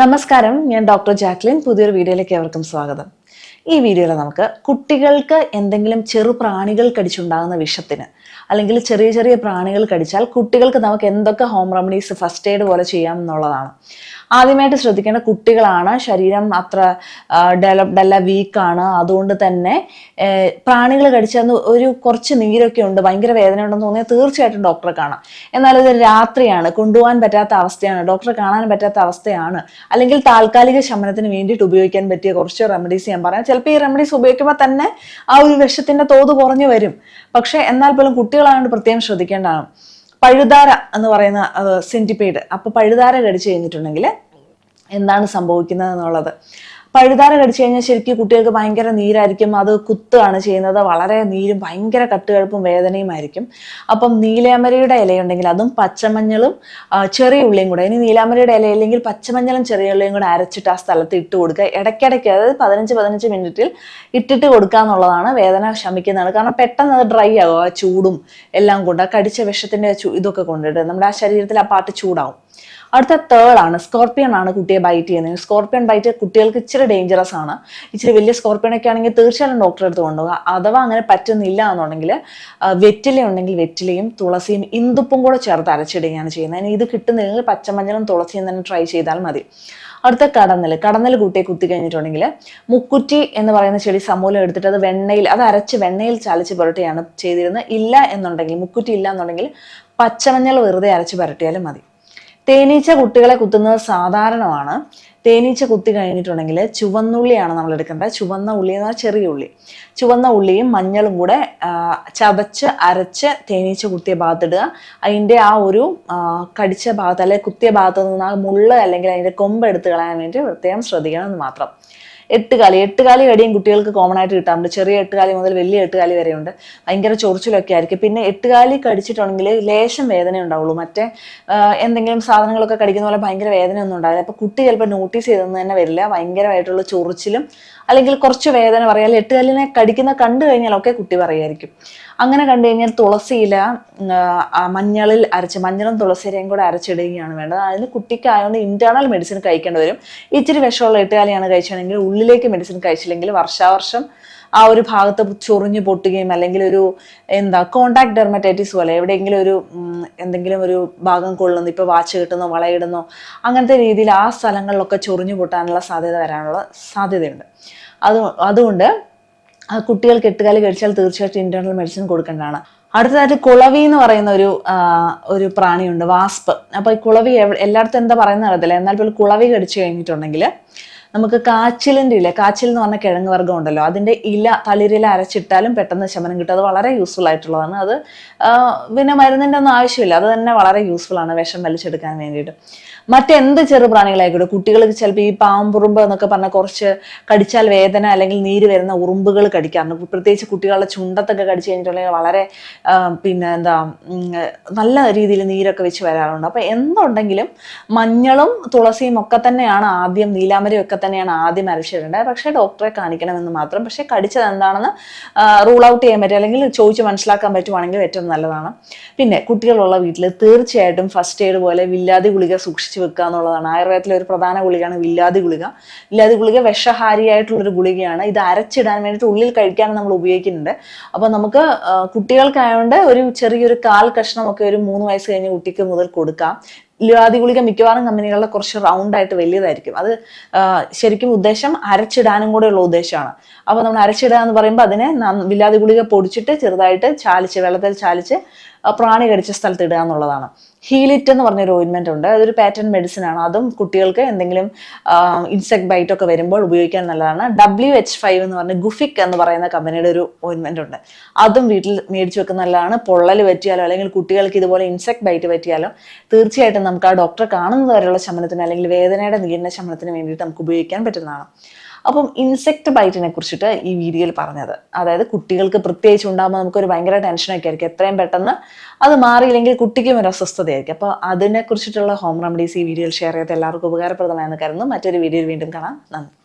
നമസ്കാരം. ഞാൻ doctor Jacqueline. പുതിയൊരു വീഡിയോയിലേക്ക് ഏവർക്കും സ്വാഗതം. ഈ വീഡിയോയിൽ നമുക്ക് കുട്ടികൾക്ക് എന്തെങ്കിലും ചെറു പ്രാണികൾ കടിച്ചുണ്ടാകുന്ന വിഷത്തിന് അല്ലെങ്കിൽ ചെറിയ ചെറിയ പ്രാണികൾ കടിച്ചാൽ കുട്ടികൾക്ക് നമുക്ക് എന്തൊക്കെ ഹോം റെമഡീസ് ഫസ്റ്റ് എയ്ഡ് പോലെ ചെയ്യാം എന്നുള്ളതാണ്. ആദ്യമായിട്ട് ശ്രദ്ധിക്കേണ്ട കുട്ടികളാണ്. ശരീരം അത്ര ഡെവലപ്ഡ് അല്ല വീക്കാണ് അതുകൊണ്ട് തന്നെ പ്രാണികൾ കടിച്ചാൽ ഒരു കുറച്ച് നീരൊക്കെ ഉണ്ട് ഭയങ്കര വേദന ഉണ്ടെന്ന് തോന്നിയാൽ തീർച്ചയായിട്ടും ഡോക്ടറെ കാണാം. എന്നാൽ ഇത് രാത്രിയാണ് കൊണ്ടുപോകാൻ പറ്റാത്ത അവസ്ഥയാണ് ഡോക്ടറെ കാണാൻ പറ്റാത്ത അവസ്ഥയാണ്. അല്ലെങ്കിൽ താൽക്കാലിക ശമനത്തിന് വേണ്ടിയിട്ട് ഉപയോഗിക്കാൻ പറ്റിയ കുറച്ച് റെമഡീസ് ഞാൻ പറയാം. ചിലപ്പോൾ ഈ റെമഡീസ് ഉപയോഗിക്കുമ്പോൾ തന്നെ ആ ഒരു വിഷത്തിന്റെ തോത് കുറഞ്ഞു വരും. പക്ഷേ എന്നാൽ പോലും കുട്ടികളായതുകൊണ്ട് പ്രത്യേകം ശ്രദ്ധിക്കേണ്ടതാണ്. പഴുതാര എന്ന് പറയുന്ന സെന്റിപേഡ് അപ്പൊ പഴുതാര കടിച്ചു കഴിഞ്ഞിട്ടുണ്ടെങ്കിൽ എന്താണ് സംഭവിക്കുന്നത് എന്നുള്ളത് പഴുതാര കടിച്ചു കഴിഞ്ഞാൽ ശരിക്കും കുട്ടികൾക്ക് ഭയങ്കര നീരായിരിക്കും. അത് കുത്തുകയാണ് ചെയ്യുന്നത്. വളരെ നീരും ഭയങ്കര കട്ടുകഴുപ്പും വേദനയുമായിരിക്കും അപ്പം നീലാമരയുടെ ഇലയുണ്ടെങ്കിൽ അതും പച്ചമഞ്ഞളും ചെറിയ ഉള്ളിയും കൂടെ. ഇനി നീലാമരയുടെ ഇല ഇല്ലെങ്കിൽ പച്ചമഞ്ഞളും ചെറിയ ഉള്ളിയും കൂടെ അരച്ചിട്ട് ആ സ്ഥലത്ത് ഇട്ട് കൊടുക്കുക. ഇടയ്ക്കിടയ്ക്ക് അതായത് പതിനഞ്ച് പതിനഞ്ച് മിനിറ്റിൽ ഇട്ടിട്ട് കൊടുക്കുക എന്നുള്ളതാണ് വേദന ശമിക്കുന്നതാണ്. കാരണം പെട്ടെന്ന് അത് ഡ്രൈ ആകും. ആ ചൂടും എല്ലാം കൊണ്ട് കടിച്ച വിഷത്തിന്റെ ഇതൊക്കെ കൊണ്ടിട്ട് നമ്മുടെ ആ ശരീരത്തിൽ ആ പാട്ട് ചൂടാവും. അടുത്ത തേർഡ് ആണ്. സ്കോർപ്പിയൻ ആണ് കുട്ടിയെ ബൈറ്റ് ചെയ്യുന്നത്. സ്കോർപ്പിയൻ ബൈറ്റ് കുട്ടികൾക്ക് ഇച്ചിരി ഡേഞ്ചറസ് ആണ്. ഇച്ചിരി വലിയ സ്കോർപ്പിയൻ ഒക്കെ ആണെങ്കിൽ തീർച്ചയായും ഡോക്ടറെ അടുത്ത് കൊണ്ടുപോകുക അഥവാ അങ്ങനെ പറ്റുന്നില്ല എന്നുണ്ടെങ്കിൽ വെറ്റില ഉണ്ടെങ്കിൽ വെറ്റിലയും തുളസിയും ഇന്ദുപ്പും കൂടെ ചേർത്ത് അരച്ചിടുകയാണ് ചെയ്യുന്നത്. ഇനി ഇത് കിട്ടുന്നില്ലെങ്കിൽ പച്ചമഞ്ഞളും തുളസിയും തന്നെ ട്രൈ ചെയ്താൽ മതി. അടുത്ത കടന്നൽ. കടന്നൽ കുട്ടിയെ കുത്തി കഴിഞ്ഞിട്ടുണ്ടെങ്കിൽ മുക്കുറ്റി എന്ന് പറയുന്ന ചെടി സമൂലം എടുത്തിട്ട് അത് വെണ്ണയിൽ അത് അരച്ച് വെണ്ണയിൽ ചാലിച്ച് പുരട്ടിയാണ് ചെയ്തിരുന്നത്. ഇല്ല എന്നുണ്ടെങ്കിൽ മുക്കുറ്റി ഇല്ല എന്നുണ്ടെങ്കിൽ പച്ചമഞ്ഞൾ വെറുതെ അരച്ച് പുരട്ടിയാലും മതി. തേനീച്ച കുട്ടികളെ കുത്തുന്നത് സാധാരണമാണ്. തേനീച്ച കുത്തി കഴിഞ്ഞിട്ടുണ്ടെങ്കിൽ ചുവന്നുള്ളിയാണ് നമ്മൾ എടുക്കേണ്ടത്. ചുവന്ന ഉള്ളി എന്ന് പറഞ്ഞാൽ ചെറിയ ഉള്ളി. ചുവന്ന ഉള്ളിയും മഞ്ഞളും കൂടെ ചതച്ച് അരച്ച് തേനീച്ച കുത്തിയ ഭാഗത്തിടുക. അതിന്റെ ആ ഒരു കടിച്ച ഭാഗത്ത് അല്ലെങ്കിൽ കുത്തിയ ഭാഗത്ത് നിന്ന് ആ മുള്ള് അല്ലെങ്കിൽ അതിന്റെ കൊമ്പ് എടുത്ത് കളയാൻ വേണ്ടി പ്രത്യേകം ശ്രദ്ധിക്കണം എന്ന് മാത്രം. എട്ടുകാലി എട്ടുകാലി കടിയും കുട്ടികൾക്ക് കോമൺ ആയിട്ട് കിട്ടാറുണ്ട്. ചെറിയ എട്ടുകാലി മുതൽ വലിയ എട്ടുകാലി വരെയുണ്ട്. ഭയങ്കര ചൊറിച്ചിലൊക്കെ ആയിരിക്കും പിന്നെ എട്ടുകാലി കടിച്ചിട്ടുണ്ടെങ്കിൽ ലേശം വേദന ഉണ്ടാവുള്ളൂ. മറ്റേ എന്തെങ്കിലും സാധനങ്ങളൊക്കെ കടിക്കുന്ന പോലെ ഭയങ്കര വേദന ഒന്നും ഉണ്ടാവില്ല. അപ്പോൾ കുട്ടി ചിലപ്പോൾ നോട്ടീസ് ചെയ്തൊന്നും തന്നെ വരില്ല. ഭയങ്കരമായിട്ടുള്ള ചൊറിച്ചിലും അല്ലെങ്കിൽ കുറച്ച് വേദന പറയാം. എട്ടുകാലിനെ കടിക്കുന്ന കണ്ടു കഴിഞ്ഞാലൊക്കെ കുട്ടി പറയുമായിരിക്കും അങ്ങനെ കണ്ടു കഴിഞ്ഞാൽ തുളസിയില മഞ്ഞളിൽ അരച്ച് മഞ്ഞളും തുളസിയിലയും കൂടെ അരച്ചിടുകയാണ് വേണ്ടത്. അതിന് കുട്ടിക്ക് ആയതുകൊണ്ട് ഇന്റേണൽ മെഡിസിൻ കഴിക്കേണ്ടി വരും. ഇച്ചിരി വിഷമുള്ള എട്ടുകാലിയാണ് കഴിച്ചതെങ്കിൽ ഉള്ളിലേക്ക് മെഡിസിൻ കഴിച്ചില്ലെങ്കിൽ വർഷാവർഷം ആ ഒരു ഭാഗത്ത് ചൊറിഞ്ഞു പൊട്ടുകയും അല്ലെങ്കിൽ ഒരു എന്താ കോണ്ടാക്ട് ഡെർമറ്റൈറ്റിസ് പോലെ എവിടെയെങ്കിലും ഒരു എന്തെങ്കിലും ഒരു ഭാഗം കൊള്ളുന്നു ഇപ്പോൾ വാച്ച് കിട്ടുന്നോ വളയിടുന്നോ അങ്ങനത്തെ രീതിയിൽ ആ സ്ഥലങ്ങളിലൊക്കെ ചൊറിഞ്ഞു പൊട്ടാനുള്ള സാധ്യത വരാനുള്ള സാധ്യതയുണ്ട്. അത് അതുകൊണ്ട് കുട്ടികൾ എട്ടുകാലി കഴിച്ചാൽ തീർച്ചയായിട്ടും ഇന്റേണൽ മെഡിസിൻ കൊടുക്കേണ്ടതാണ്. അടുത്തതായിട്ട് കുളവി എന്ന് പറയുന്ന ഒരു ഒരു പ്രാണിയുണ്ട് വാസ്പ്. അപ്പോൾ ഈ കുളവി എല്ലായിടത്തും എന്താ പറയുന്നത് അറിയത്തില്ല. എന്നാൽ പോലും കുളവി കടിച്ചു കഴിഞ്ഞിട്ടുണ്ടെങ്കിൽ നമുക്ക് കാച്ചിലിന്റെ ഇല കാച്ചിൽ എന്ന് പറഞ്ഞ കിഴങ്ങ് വർഗം ഉണ്ടല്ലോ അതിന്റെ ഇല തളിരില അരച്ചിട്ടാലും പെട്ടെന്ന് ശമനം കിട്ടും. അത് വളരെ യൂസ്ഫുൾ ആയിട്ടുള്ളതാണ്. അത് പിന്നെ മരുന്നിന്റെ ഒന്നും ആവശ്യമില്ല. അത് തന്നെ വളരെ യൂസ്ഫുൾ ആണ് വിഷം വലിച്ചെടുക്കാൻ വേണ്ടിയിട്ട്. മറ്റെന്ത് ചെറു പ്രാണികളായിക്കോട്ടെ? കുട്ടികൾക്ക് ചിലപ്പോൾ ഈ പാമ്പുറുമ്പ് എന്നൊക്കെ പറഞ്ഞാൽ കുറച്ച് കടിച്ചാൽ വേദന അല്ലെങ്കിൽ നീര് വരുന്ന ഉറുമ്പുകൾ കടിക്കാറുണ്ട് പ്രത്യേകിച്ച് കുട്ടികളുടെ ചുണ്ടത്തൊക്കെ കടിച്ചു കഴിഞ്ഞിട്ടുണ്ടെങ്കിൽ വളരെ പിന്നെ എന്താ നല്ല രീതിയിൽ നീരൊക്കെ വെച്ച് വരാറുണ്ട്. അപ്പോൾ എന്തുണ്ടെങ്കിലും മഞ്ഞളും തുളസിയും ഒക്കെ തന്നെയാണ് ആദ്യം നീലാമരയും ഒക്കെ തന്നെയാണ് ആദ്യം അരച്ചിടേണ്ടത്. പക്ഷേ ഡോക്ടറെ കാണിക്കണമെന്ന് മാത്രം. പക്ഷേ കടിച്ചത് എന്താണെന്ന് റൂൾ ഔട്ട് ചെയ്യാൻ പറ്റും. അല്ലെങ്കിൽ ചോദിച്ച് മനസ്സിലാക്കാൻ പറ്റുവാണെങ്കിൽ ഏറ്റവും നല്ലതാണ്. പിന്നെ കുട്ടികളുള്ള വീട്ടിൽ തീർച്ചയായിട്ടും ഫസ്റ്റ് എയ്ഡ് പോലെ വില്ലാതി ഗുളിക സൂക്ഷിച്ച് സൂക്ഷിച്ചു വെക്കുക എന്നുള്ളതാണ്. ആയുർവേദത്തിലെ ഒരു പ്രധാന ഗുളികയാണ് വില്ലാതി ഗുളിക. വില്ലാതി ഗുളിക വിഷഹാരിയായിട്ടുള്ളൊരു ഗുളികയാണ്. ഇത് അരച്ചിടാൻ വേണ്ടിയിട്ട് ഉള്ളിൽ കഴിക്കാൻ നമ്മൾ ഉപയോഗിക്കുന്നുണ്ട്. അപ്പോൾ നമുക്ക് കുട്ടികൾക്കായതുകൊണ്ട് ഒരു ചെറിയൊരു കാൽ കഷ്ണമൊക്കെ ഒരു മൂന്ന് വയസ്സ് കഴിഞ്ഞ കുട്ടിക്ക് മുതൽ കൊടുക്കാം. വില്ലാതി ഗുളിക മിക്കവാറും കമ്പനികളുടെ കുറച്ച് റൗണ്ട് ആയിട്ട് വലിയതായിരിക്കും. അത് ശരിക്കും ഉദ്ദേശം അരച്ചിടാനും കൂടെയുള്ള ഉദ്ദേശമാണ്. അപ്പോൾ നമ്മൾ അരച്ചിടുക എന്ന് പറയുമ്പോൾ അതിനെ വില്ലാതി ഗുളിക പൊടിച്ചിട്ട് ചെറുതായിട്ട് ചാലിച്ച് വെള്ളത്തിൽ ചാലിച്ച് പ്രാണി കടിച്ച സ്ഥലത്ത് ഇടുക എന്നുള്ളതാണ്. ഹീലിറ്റ് എന്ന് പറഞ്ഞൊരു ഓയിൻമെന്റ് ഉണ്ട്. അതൊരു പാറ്റേൺ മെഡിസിൻ ആണ്. അതും കുട്ടികൾക്ക് എന്തെങ്കിലും ഇൻസെക്ട് ബൈറ്റ് ഒക്കെ വരുമ്പോൾ ഉപയോഗിക്കാൻ നല്ലതാണ്. ഡബ്ല്യു എച്ച് ഫൈവ് എന്ന് പറഞ്ഞ ഗുഫിക് എന്ന് പറയുന്ന കമ്പനിയുടെ ഒരു ഓയിൻമെന്റ് ഉണ്ട്. അതും വീട്ടിൽ മേടിച്ചു വെക്കുന്ന നല്ലതാണ്. പൊള്ളൽ പറ്റിയാലോ അല്ലെങ്കിൽ കുട്ടികൾക്ക് ഇതുപോലെ ഇൻസെക്ട് ബൈറ്റ് പറ്റിയാലോ തീർച്ചയായിട്ടും നമുക്ക് ആ ഡോക്ടറെ കാണുന്നത് വരെയുള്ള ശമനത്തിന് അല്ലെങ്കിൽ വേദനയുടെ നീരിന്റെ ശമനത്തിന് വേണ്ടിയിട്ട് നമുക്ക് ഉപയോഗിക്കാൻ പറ്റുന്നതാണ്. അപ്പം ഇൻസെക്ട് ബൈറ്റിനെ കുറിച്ചിട്ട് ഈ വീഡിയോയിൽ പറഞ്ഞത്. അതായത് കുട്ടികൾക്ക് പ്രത്യേകിച്ച് ഉണ്ടാകുമ്പോൾ നമുക്കൊരു ഭയങ്കര ടെൻഷനൊക്കെ ആയിരിക്കും. എത്രയും പെട്ടെന്ന് അത് മാറിയില്ലെങ്കിൽ കുട്ടിക്കും ഒരു അസ്വസ്ഥതയായിരിക്കും. അപ്പോൾ അതിനെക്കുറിച്ചിട്ടുള്ള ഹോം റെമഡീസ് ഈ വീഡിയോയിൽ ഷെയർ ചെയ്ത് എല്ലാവർക്കും ഉപകാരപ്രദമായെന്ന് കരുതുന്നു. മറ്റൊരു വീഡിയോയിൽ വീണ്ടും കാണാം. നന്ദി.